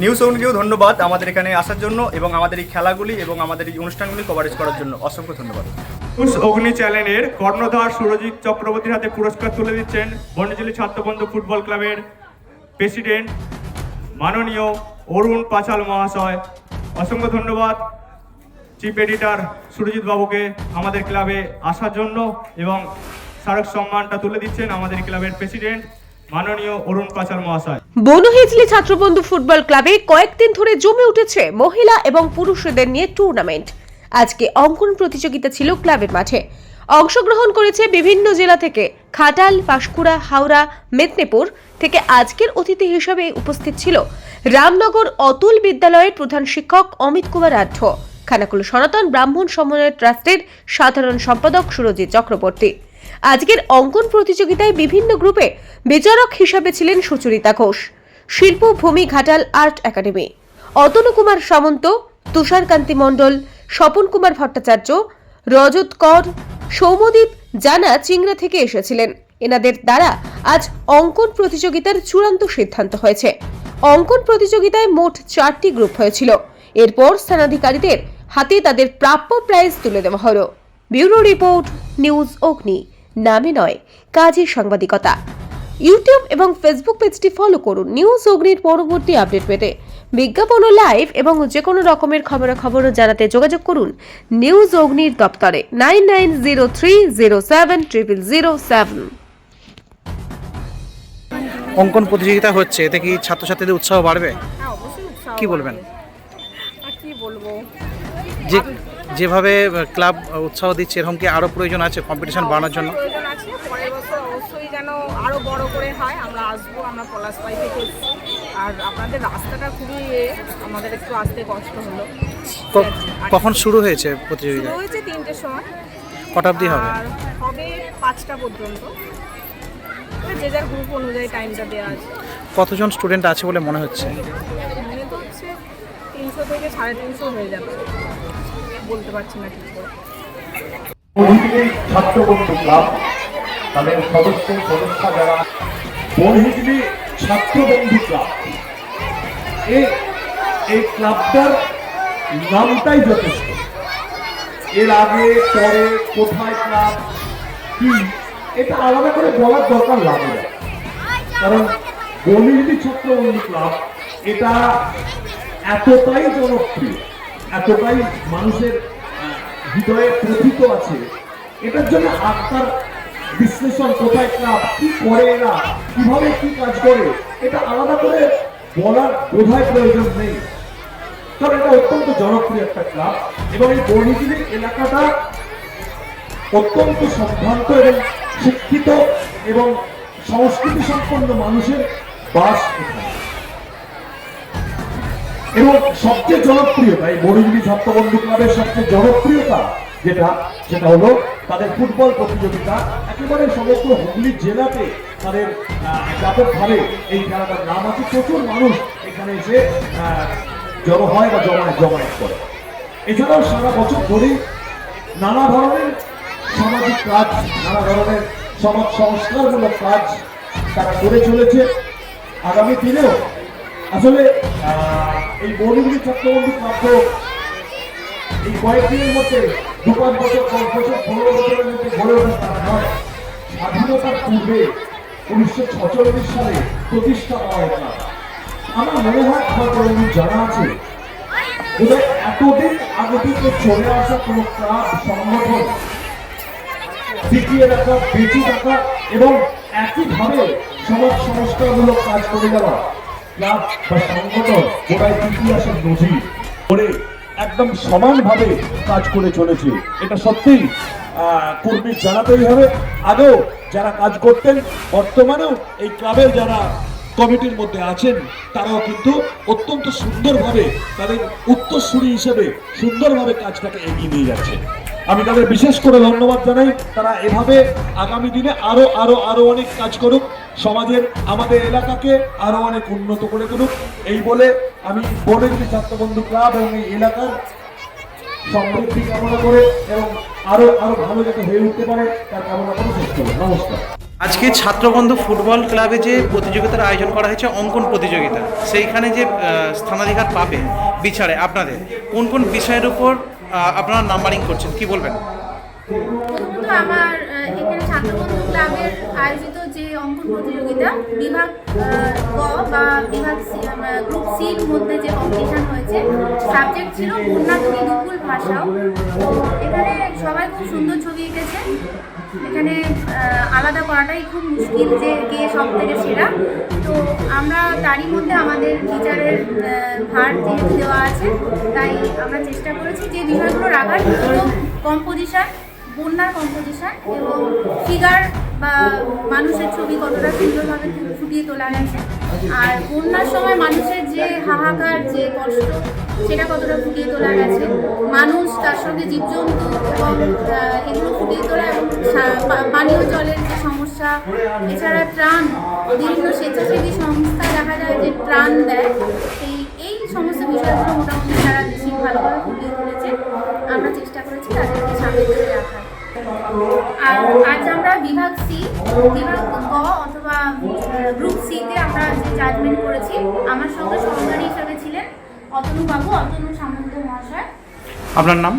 new সঙ্গীকেও ধন্যবাদ আমাদের এখানে আসার জন্য এবং আমাদের এই খেলাগুলি এবং আমাদের এই অনুষ্ঠানগুলি কভারেজ করার জন্য অসংখ্য ধন্যবাদ অগ্নি চ্যানেলের কর্ণধার সুরজিৎ চক্রবর্তীর হাতে পুরস্কার তুলে দিচ্ছেন বন্যজীবী ছাত্রবন্ধু ফুটবল ক্লাবের প্রেসিডেন্ট মাননীয় অরুণ পাচাল মহাশয় অসংখ্য ধন্যবাদ চিফ এডিটর সুরজিৎ বাবুকে আমাদের ক্লাবে আসার জন্য এবং স্মারক সম্মানটা তুলে দিচ্ছেন আমাদের ক্লাবের প্রেসিডেন্ট মাননীয় অরুণ পাচাল মহাশয় বনহেজলি ছাত্রবন্ধু ফুটবল ক্লাবে কয়েকদিন ধরে জমে উঠেছে মহিলা এবং পুরুষদের নিয়ে টুর্নামেন্ট আজকে অঙ্কন প্রতিযোগিতা ছিল ক্লাবের মাঠে অংশগ্রহণ করেছে বিভিন্ন জেলা থেকে খাটাল পাঁশকুড়া হাওড়া মেদিনীপুর থেকে আজকের অতিথি হিসেবে উপস্থিত ছিল রামনগর অতুল বিদ্যালয়ের প্রধান শিক্ষক অমিত কুমার আঢ্য খানাকুল সনাতন ব্রাহ্মণ সমন্বয় ট্রাস্টের সাধারণ সম্পাদক সুরজিৎ চক্রবর্তী আজকের অঙ্কন প্রতিযোগিতায় বিভিন্ন গ্রুপে বিচারক হিসাবে ছিলেন সুচরিতা ঘোষ শিল্প ভূমি ঘাটাল আর্ট একাডেমি অতনু কুমার সামন্ত তুষারকান্তি মণ্ডল স্বপন কুমার ভট্টাচার্য রজত কর সৌমদীপ জানা চিংড়া থেকে এসেছিলেন এনাদের দ্বারা আজ অঙ্কন প্রতিযোগিতার চূড়ান্ত সিদ্ধান্ত হয়েছে অঙ্কন প্রতিযোগিতায় মোট চারটি গ্রুপ হয়েছিল এরপর স্থানাধিকারীদের হাতে তাদের প্রাপ্য প্রাইজ তুলে দেওয়া হল ব্যুরো রিপোর্ট নিউজ অগ্নি নামে নয় কাজের সাংবাদিকতা ইউটিউব এবং ফেসবুক পেজটি ফলো করুন নিউজ অগ্নির পরবর্তী আপডেট পেতে বিজ্ঞাপন ও লাইভ এবং যে কোনো রকমের খবরাখবরও জানাতে যোগাযোগ করুন নিউজ অগ্নির দপ্তরে nine nine zero three zero seven triple zero seven অঙ্কন প্রতিযোগিতা হচ্ছে এতে কি ছাত্রছাত্রীদের উৎসাহ বাড়বে হ্যাঁ, কি বলবেন কি বলবো যে যেভাবে ক্লাব উৎসাহ দিচ্ছে এরকম কি আরও প্রয়োজন আছে কম্পিটিশন হ্যাঁ, বাড়ানোর জন্য প্রয়োজন পরের বছর অবশ্যই যেন আরও বড় করে হয় আমরা আসবো আমরা পলাশ পলাশবাই থেকে আর আপনাদের রাস্তাটা খুবই আমাদের একটু আসতে কষ্ট হলো কখন শুরু হয়েছে প্রতিযোগিতা শুরু হয়েছে তিনটে সময় কটা অবধি হবে আর হবে পাঁচটা পর্যন্ত যে যার গ্রুপ অনুযায়ী টাইমটা দেওয়া আছে কতজন স্টুডেন্ট আছে বলে মনে হচ্ছে মনে তো হচ্ছে তিনশো থেকে সাড়ে তিনশো হয়ে যাবে বলতে পারছি না ঠিক করে ছাত্রবন্ধু ক্লাব এর আগে পরে কোথায় ক্লাব কি এটা আলাদা করে বলার দরকার লাগে না কারণ বনহিজলি ছাত্রবন্ধু ক্লাব এটা এতটাই জনপ্রিয় এতটাই মানুষের হৃদয়ে প্রথিত আছে এটার জন্য আত্মার বিশ্লেষণ কোথায় কাপ কি করে এরা কিভাবে কি কাজ করে এটা আলাদা করে বলার বোধহয় প্রয়োজন নেই কারণ এটা অত্যন্ত জনপ্রিয় একটা ক্লাব এবং এই বর্ণিজীবী এলাকাটা অত্যন্ত সম্ভ্রান্ত এবং শিক্ষিত এবং সংস্কৃতি সম্পন্ন মানুষের বাস এখানে এবং সবচেয়ে জনপ্রিয়তা এই মরিজবি সপ্তবন্ধু ক্লাবের সবচেয়ে জনপ্রিয়তা যেটা সেটা হলো তাদের ফুটবল প্রতিযোগিতা একেবারে সমগ্র হুগলি জেলাতে তাদের যাদের ফলে এই খেলাটার নাম আছে প্রচুর মানুষ এখানে এসে জড়ো হয় বা জমায়েত জমায়েত করে এছাড়াও সারা বছর ধরে নানা ধরনের সামাজিক কাজ নানা ধরনের সমাজ সংস্কারমূলক কাজ তারা করে চলেছে আগামী দিনেও আসলে এই মৌলিক চক্রবর্তী প্রাপ্ত এই কয়েকদিনের মধ্যে দু পাঁচ বছর দশ বছর পনেরো বছরের মধ্যে গড়ে ওঠা তারা নয় স্বাধীনতার পূর্বে উনিশশো ছচল্লিশ সালে প্রতিষ্ঠা পাওয়া না আমার মনে হয় আমার কোনো জানা আছে এবার এতদিন আগে থেকে চলে আসা কোনো ক্লাব সংগঠন টিকিয়ে রাখা বেঁচে রাখা এবং একইভাবে সমাজ সংস্কারমূলক কাজ করে যাওয়া ক্লাব বা সংগঠন ওরা ইতিহাসের নজির করে একদম সমানভাবে কাজ করে চলেছে এটা সত্যিই কর্মীর জানাতেই হবে আগেও যারা কাজ করতেন বর্তমানেও এই ক্লাবের যারা কমিটির মধ্যে আছেন তারাও কিন্তু অত্যন্ত সুন্দরভাবে তাদের উত্তরসূরি হিসেবে সুন্দরভাবে কাজটাকে এগিয়ে নিয়ে যাচ্ছে আমি তাদের বিশেষ করে ধন্যবাদ জানাই তারা এভাবে আগামী দিনে আরও আরও আরও অনেক কাজ করুক সমাজের আমাদের এলাকাকে আরও অনেক উন্নত করে তুলুক এই বলে আমি বোর্ডের ছাত্রবন্ধু ক্লাব এবং এই এলাকার সমৃদ্ধি কামনা করে এবং আরও আরো ভালো যাতে হয়ে উঠতে পারে তার কামনা করে শেষ করব নমস্কার আজকে ছাত্রবন্ধু ফুটবল ক্লাবে যে প্রতিযোগিতার আয়োজন করা হয়েছে অঙ্কন প্রতিযোগিতা সেইখানে যে স্থানাধিকার পাবে বিচারে আপনাদের কোন কোন বিষয়ের উপর আপনারা নাম্বারিং করছেন কি বলবেন আমার এখানে ছাত্রবন্ধু ক্লাবের আয়োজিত যে অঙ্কন প্রতিযোগিতা বিভাগ ক বা বিভাগ গ্রুপ সির মধ্যে যে কম্পিটিশান হয়েছে সাবজেক্ট ছিল কন্যাকুনি বিপুল ভাষাও তো এখানে সবাই খুব সুন্দর ছবি এঁকেছে এখানে আলাদা করাটাই খুব মুশকিল যে কে সব থেকে সেরা তো আমরা তারই মধ্যে আমাদের টিচারের ভার যেহেতু দেওয়া আছে তাই আমরা চেষ্টা করেছি যে বিষয়গুলো রাখার কম্পোজিশন বন্যার কম্পোজিশন এবং ফিগার বা মানুষের ছবি কতটা সুন্দরভাবে ফুটিয়ে তোলা গেছে আর বন্যার সময় মানুষের যে হাহাকার যে কষ্ট সেটা কতটা ফুটিয়ে তোলা গেছে মানুষ তার সঙ্গে জীবজন্তু এবং এগুলো ফুটিয়ে তোলা পানীয় জলের যে সমস্যা এছাড়া ত্রাণ বিভিন্ন স্বেচ্ছাসেবী সংস্থা দেখা যায় যে ত্রাণ দেয় সেই এই সমস্ত বিষয়গুলো মোটামুটি তারা বেশি ভালোভাবে ফুটিয়ে তুলেছে আমরা চেষ্টা করেছি তাদেরকে সামনে রাখার আর আজ আমরা বিভাগ সি বিভাগ গ অথবা গ্রুপ সিতে আমরা যে জাজমেন্ট করেছি আমার সঙ্গে সহকারী হিসেবে ছিলেন অতনু বাবু অতনু সামন্ত মহাশয় আপনার নাম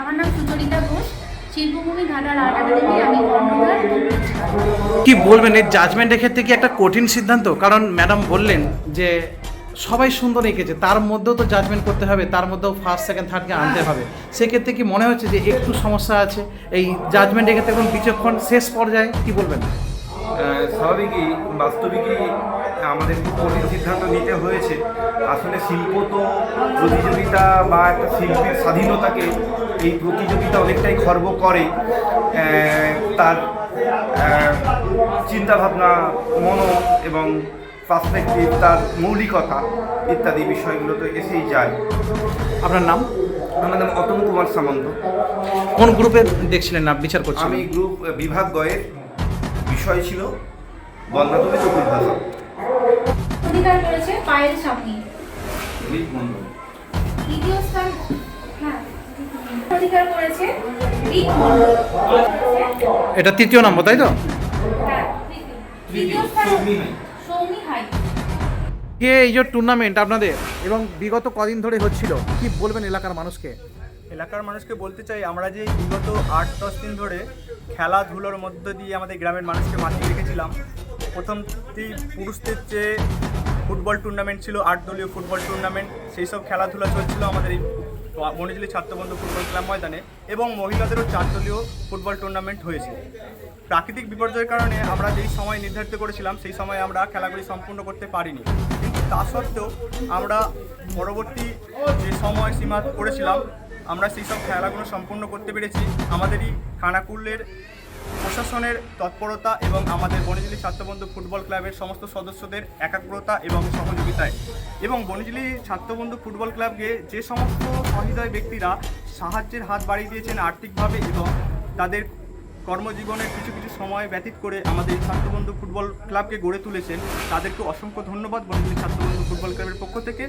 আমার নাম সুচরিতা ঘোষ শিল্পভূমি ঘাটার কি বলবেন এই জাজমেন্টের ক্ষেত্রে কি একটা কঠিন সিদ্ধান্ত কারণ ম্যাডাম বললেন যে সবাই সুন্দর এঁকেছে তার মধ্যেও তো জাজমেন্ট করতে হবে তার মধ্যেও ফার্স্ট সেকেন্ড থার্ডকে আনতে হবে সেক্ষেত্রে কি মনে হচ্ছে যে একটু সমস্যা আছে এই জাজমেন্ট এক্ষেত্রে এখন বিচক্ষণ শেষ পর্যায়ে কি বলবেন স্বাভাবিকই বাস্তবিকই আমাদের খুব কঠিন সিদ্ধান্ত নিতে হয়েছে আসলে শিল্প তো প্রতিযোগিতা বা একটা শিল্পের স্বাধীনতাকে এই প্রতিযোগিতা অনেকটাই খর্ব করে তার চিন্তাভাবনা মন এবং পার্সপেক্টিভ তার মৌলিকতা ইত্যাদি বিষয়গুলো তো এসেই যায় আপনার নাম আমার নাম অতনু কুমার সামন্ত কোন গ্রুপে দেখছিলেন না বিচার করছেন আমি গ্রুপ বিভাগ গয়ের বিষয় ছিল বন্ধাতবী চকুর ভাষা অধিকার করেছে পায়ের সামনে দ্বিতীয় স্থান হ্যাঁ অধিকার করেছে এটা তৃতীয় নম্বর তাই তো হ্যাঁ তৃতীয় স্থান কে এই যে টুর্নামেন্ট আপনাদের এবং বিগত কদিন ধরে হচ্ছিল কি বলবেন এলাকার মানুষকে এলাকার মানুষকে বলতে চাই আমরা যে বিগত আট দশ দিন ধরে খেলাধুলোর মধ্যে দিয়ে আমাদের গ্রামের মানুষকে মাঠে রেখেছিলাম প্রথমটি পুরুষদের যে ফুটবল টুর্নামেন্ট ছিল আট দলীয় ফুটবল টুর্নামেন্ট সেই সব খেলাধুলা চলছিল আমাদের এই মনিজলি ছাত্রবন্ধু ফুটবল ক্লাব ময়দানে এবং মহিলাদেরও চার দলীয় ফুটবল টুর্নামেন্ট হয়েছে প্রাকৃতিক বিপর্যয়ের কারণে আমরা যেই সময় নির্ধারিত করেছিলাম সেই সময় আমরা খেলাগুলি সম্পূর্ণ করতে পারিনি তা সত্ত্বেও আমরা পরবর্তী যে সময়সীমা করেছিলাম আমরা সেই সব খেলাগুলো সম্পূর্ণ করতে পেরেছি আমাদেরই খানাকুল্লের প্রশাসনের তৎপরতা এবং আমাদের বনজিলি ছাত্রবন্ধু ফুটবল ক্লাবের সমস্ত সদস্যদের একাগ্রতা এবং সহযোগিতায় এবং বনজিলি ছাত্রবন্ধু ফুটবল ক্লাবকে যে সমস্ত সহৃদয় ব্যক্তিরা সাহায্যের হাত বাড়িয়ে দিয়েছেন আর্থিকভাবে এবং তাদের কর্মজীবনের কিছু কিছু সময় ব্যতীত করে আমাদের ছাত্রবন্ধু ফুটবল ক্লাবকে গড়ে তুলেছেন তাদেরকে অসংখ্য ধন্যবাদ বন্ধুদিন ছাত্রবন্ধু ফুটবল ক্লাবের পক্ষ থেকে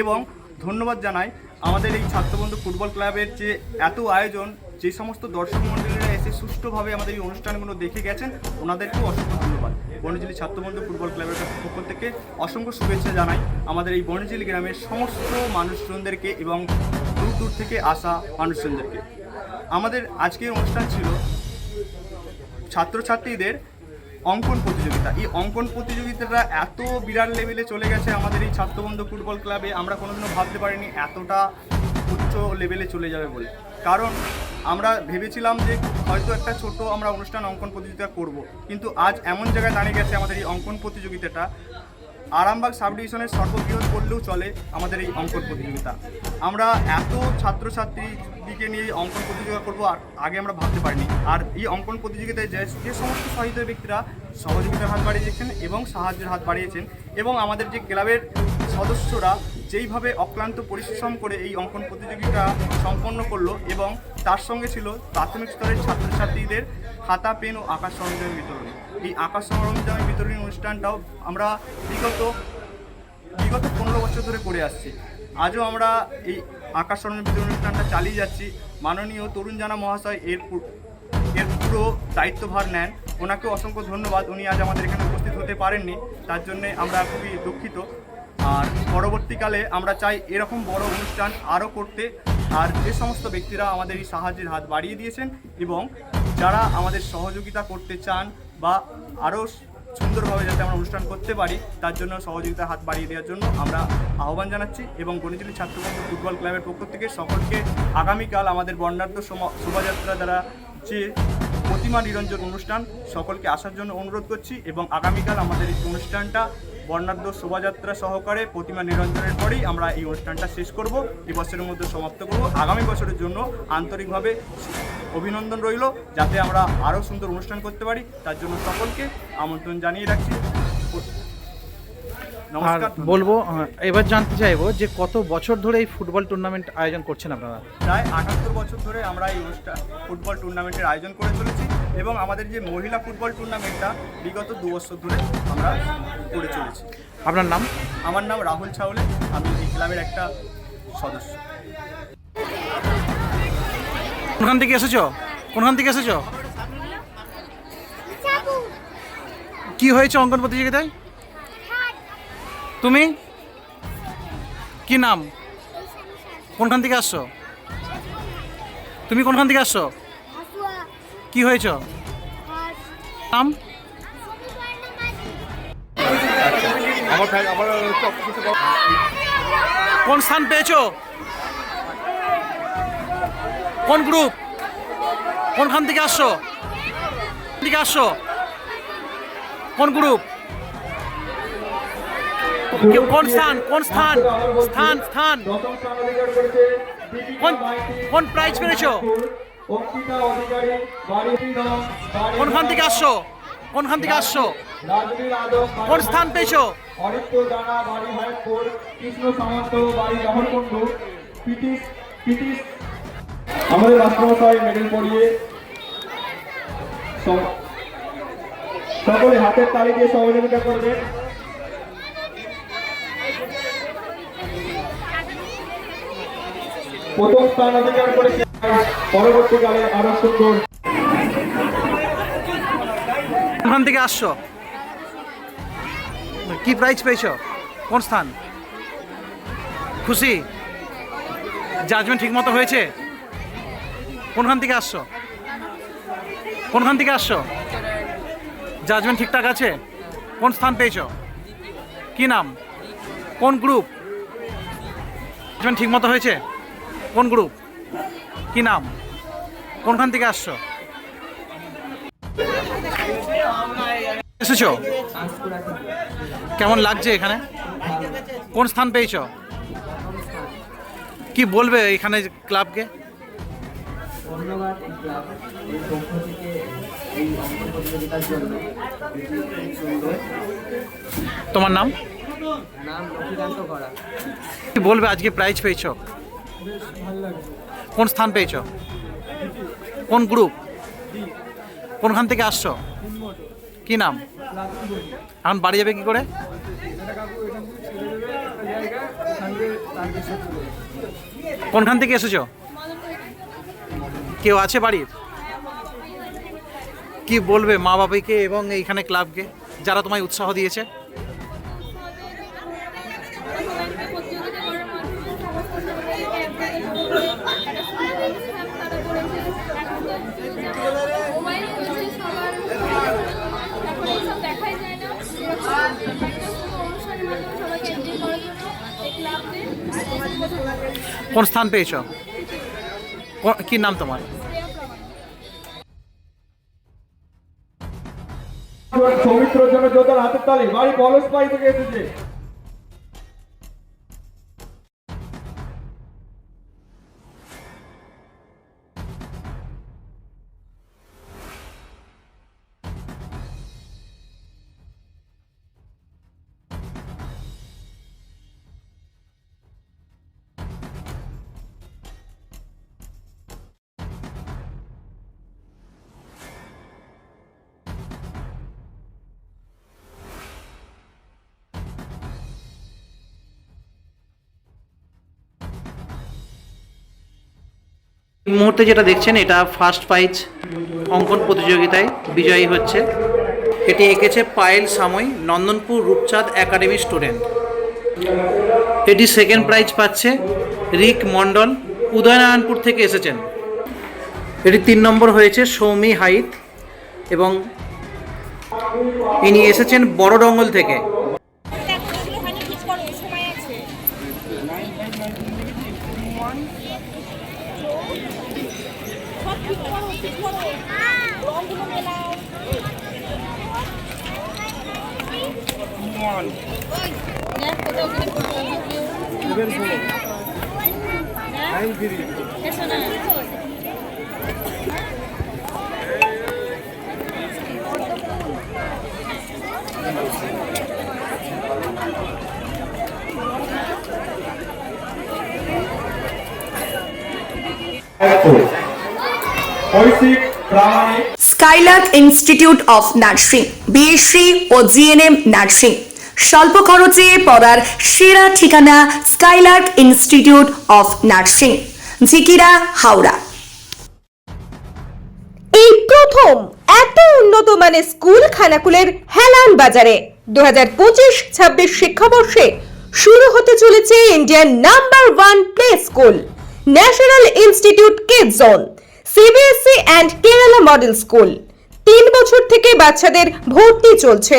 এবং ধন্যবাদ জানাই আমাদের এই ছাত্রবন্ধু ফুটবল ক্লাবের যে এত আয়োজন যে সমস্ত দর্শক মন্ডলীরা এসে সুষ্ঠুভাবে আমাদের এই অনুষ্ঠানগুলো দেখে গেছেন ওনাদেরকেও অসংখ্য ধন্যবাদ বনজিলি ছাত্রবন্ধু ফুটবল ক্লাবের পক্ষ থেকে অসংখ্য শুভেচ্ছা জানাই আমাদের এই বনজিলি গ্রামের সমস্ত মানুষজনদেরকে এবং দূর দূর থেকে আসা মানুষজনদেরকে আমাদের আজকের অনুষ্ঠান ছিল ছাত্রছাত্রীদের অঙ্কন প্রতিযোগিতা এই অঙ্কন প্রতিযোগিতাটা এত বিরাট লেভেলে চলে গেছে আমাদের এই ছাত্রবন্ধু ফুটবল ক্লাবে আমরা কোনোদিনও ভাবতে পারিনি এতটা উচ্চ লেভেলে চলে যাবে বলে কারণ আমরা ভেবেছিলাম যে হয়তো একটা ছোট আমরা অনুষ্ঠান অঙ্কন প্রতিযোগিতা করব কিন্তু আজ এমন জায়গায় দাঁড়িয়ে গেছে আমাদের এই অঙ্কন প্রতিযোগিতাটা আরামবাগ সাব ডিভিশনের সর্ববৃহৎ করলেও চলে আমাদের এই অঙ্কন প্রতিযোগিতা আমরা এত ছাত্রছাত্রী দিকে নিয়ে অঙ্কন প্রতিযোগিতা করবো আর আগে আমরা ভাবতে পারিনি আর এই অঙ্কন প্রতিযোগিতায় যে যে সমস্ত সহিত ব্যক্তিরা সহযোগিতার হাত বাড়িয়েছেন এবং সাহায্যের হাত বাড়িয়েছেন এবং আমাদের যে ক্লাবের সদস্যরা যেইভাবে অক্লান্ত পরিশ্রম করে এই অঙ্কন প্রতিযোগিতা সম্পন্ন করলো এবং তার সঙ্গে ছিল প্রাথমিক স্তরের ছাত্রছাত্রীদের খাতা পেন ও আকাশ সরঞ্জাম বিতরণ এই আকাশ সমারঞ্জামী বিতরণী অনুষ্ঠানটাও আমরা বিগত বিগত পনেরো বছর ধরে করে আসছি আজও আমরা এই আকাশ সরঞ্জাম বিতরণ অনুষ্ঠানটা চালিয়ে যাচ্ছি মাননীয় তরুণ জানা মহাশয় এর এর পুরো দায়িত্বভার নেন ওনাকে অসংখ্য ধন্যবাদ উনি আজ আমাদের এখানে উপস্থিত হতে পারেননি তার জন্যে আমরা খুবই দুঃখিত আর পরবর্তীকালে আমরা চাই এরকম বড় অনুষ্ঠান আরও করতে আর যে সমস্ত ব্যক্তিরা আমাদের এই সাহায্যের হাত বাড়িয়ে দিয়েছেন এবং যারা আমাদের সহযোগিতা করতে চান বা আরও সুন্দরভাবে যাতে আমরা অনুষ্ঠান করতে পারি তার জন্য সহযোগিতার হাত বাড়িয়ে দেওয়ার জন্য আমরা আহ্বান জানাচ্ছি এবং গণিতলি ছাত্রবন্ধু ফুটবল ক্লাবের পক্ষ থেকে সকলকে আগামীকাল আমাদের বর্ণাঢ্য শোভাযাত্রা দ্বারা যে প্রতিমা নিরঞ্জন অনুষ্ঠান সকলকে আসার জন্য অনুরোধ করছি এবং আগামীকাল আমাদের এই অনুষ্ঠানটা বর্ণাঢ্য শোভাযাত্রা সহকারে প্রতিমা নিরঞ্জনের পরেই আমরা এই অনুষ্ঠানটা শেষ করব এবছরের মধ্যে সমাপ্ত করব আগামী বছরের জন্য আন্তরিকভাবে অভিনন্দন রইল যাতে আমরা আরও সুন্দর অনুষ্ঠান করতে পারি তার জন্য সকলকে আমন্ত্রণ জানিয়ে রাখছি আর বলবো এবার জানতে চাইবো যে কত বছর ধরে এই ফুটবল টুর্নামেন্ট আয়োজন করছেন আপনারা প্রায় আটাত্তর বছর ধরে আমরা এই অনুষ্ঠান ফুটবল টুর্নামেন্টের আয়োজন করে চলেছি এবং আমাদের যে মহিলা ফুটবল টুর্নামেন্টটা বিগত দু বছর ধরে আমরা করে চলেছি আপনার নাম আমার নাম রাহুল ছাউলে আমি এই ক্লাবের একটা সদস্য কোনখান থেকে এসেছো কোনখান থেকে এসেছো কি হয়েছে অঙ্কন প্রতিযোগিতায় তুমি কি নাম কোনখান থেকে আসছো তুমি কোনখান থেকে আসছো কি হয়েছ নাম কোন স্থান পেয়েছো কোন গ্রুপ কোনখান থেকে আসছো থেকে আসছো কোন গ্রুপ কোন স্থান কোন স্থান স্থান স্থান কোন কোন প্রাইজ পেয়েছো কোনখান থেকে আসছো কোনখান থেকে আসছো কোন স্থান পেয়েছো কৃষ্ণ সামন্ত বাড়ি পিটিস পিটিস আমাদের রাষ্ট্রমশাই মেডেল পড়িয়ে সকলে হাতের তালি দিয়ে সহযোগিতা করবেন প্রথম স্থান অধিকার করেছে পরবর্তীকালে আরো সুন্দর ওখান থেকে আসছো কি প্রাইজ পেয়েছ কোন স্থান খুশি জাজমেন্ট ঠিক মতো হয়েছে কোনখান থেকে আসছো কোনখান থেকে আসছো জাজমেন্ট ঠিকঠাক আছে কোন স্থান পেয়েছ কি নাম কোন গ্রুপ জাজমেন্ট ঠিকমতো হয়েছে কোন গ্রুপ কি নাম কোনখান থেকে আসছো এসেছো কেমন লাগছে এখানে কোন স্থান পেয়েছ কি বলবে এখানে ক্লাবকে ধন্যবাদ ক্লাব এই পক্ষ থেকে এই প্রতিযোগিতার জন্য তোমার নাম নাম লক্ষ্মীকান্ত কি বলবে আজকে প্রাইজ পেয়েছো কোন স্থান পেয়েছ কোন গ্রুপ কোনখান থেকে আসছো কি নাম এখন বাড়ি যাবে কি করে কোনখান থেকে এসেছো কেউ আছে বাড়ির কি বলবে মা বাবাকে এবং এইখানে ক্লাবকে যারা তোমায় উৎসাহ দিয়েছে কোন স্থান পেয়েছ কি নাম তোমার পবিত্র জন্য যোদ্ধার হাতের তালি বাড়ি বলস পাই থেকে এসেছে মুহূর্তে যেটা দেখছেন এটা ফার্স্ট প্রাইজ অঙ্কন প্রতিযোগিতায় বিজয়ী হচ্ছে এটি এঁকেছে পায়েল সাময় নন্দনপুর রূপচাঁদ একাডেমি স্টুডেন্ট এটি সেকেন্ড প্রাইজ পাচ্ছে রিক মন্ডল উদয়নারায়ণপুর থেকে এসেছেন এটি তিন নম্বর হয়েছে সৌমি হাইত এবং ইনি এসেছেন বড়ডঙ্গল থেকে Skylark Institute of Nursing, BSc or GNM Nursing স্বল্প খরচে পড়ার সেরা ঠিকানা skylark institute of nursing Jhikira Howrah এই প্রথম এত উন্নত মানে স্কুল খানাকুলের হেলান বাজারে দু হাজার পঁচিশ ছাব্বিশ শিক্ষাবর্ষে শুরু হতে চলেছে ইন্ডিয়ার number one play school national institute kid zone CBSE and Kerala model school তিন বছর থেকে বাচ্চাদের ভর্তি চলছে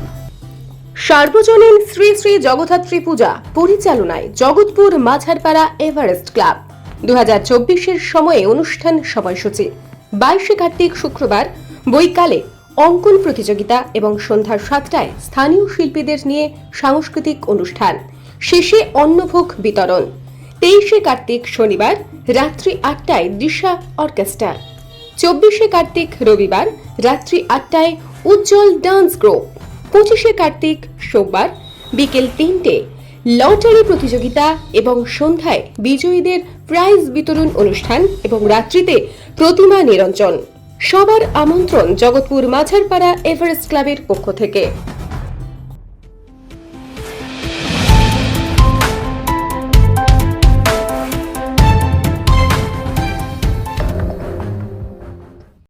সার্বজনীন শ্রী শ্রী জগদ্ধাত্রী পূজা পরিচালনায় জগৎপুর মাঝারপাড়া এভারেস্ট ক্লাব দু হাজার চব্বিশের সময়ে অনুষ্ঠান সময়সূচি বাইশে কার্তিক শুক্রবার বৈকালে অঙ্কন প্রতিযোগিতা এবং সন্ধ্যা সাতটায় স্থানীয় শিল্পীদের নিয়ে সাংস্কৃতিক অনুষ্ঠান শেষে অন্নভোগ বিতরণ তেইশে কার্তিক শনিবার রাত্রি আটটায় দিশা অর্কেস্ট্রা চব্বিশে কার্তিক রবিবার রাত্রি আটটায় উজ্জ্বল ডান্স গ্রুপ পঁচিশে কার্তিক সোমবার বিকেল তিনটে লটারি প্রতিযোগিতা এবং সন্ধ্যায় বিজয়ীদের প্রাইজ বিতরণ অনুষ্ঠান এবং রাত্রিতে প্রতিমা নিরঞ্জন সবার আমন্ত্রণ জগৎপুর মাঝারপাড়া এভারেস্ট ক্লাবের পক্ষ থেকে